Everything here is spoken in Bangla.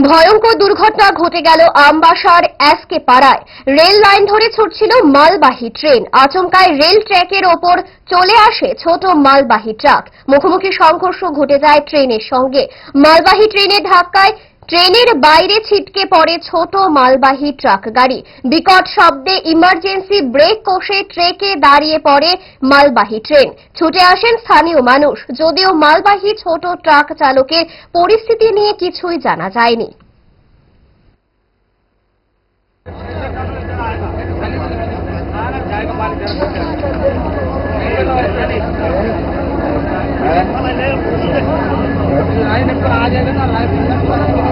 ভয়ঙ্কর দুর্ঘটনা ঘটে গেল আমবাসার এসকে পাড়ায়। রেল লাইন ধরে ছুটছিল মালবাহী ট্রেন। আচমকায় রেল ট্র্যাকের ওপর চলে আসে ছোট মালবাহী ট্রাক। মুখোমুখি সংঘর্ষ ঘটে যায় ট্রেনের সঙ্গে। মালবাহী ট্রেনের ধাক্কায় ট্রেনের বাইরে ছিটকে পড়ে ছোট মালবাহী ট্রাক গাড়ি। বিকট শব্দে ইমার্জেন্সি ব্রেক কষে ট্রেকে দাঁড়িয়ে পড়ে মালবাহী ট্রেন। ছুটে আসেন স্থানীয় মানুষ। যদিও মালবাহী ছোট ট্রাক চালকের পরিস্থিতি নিয়ে কিছুই জানা যায়নি। এই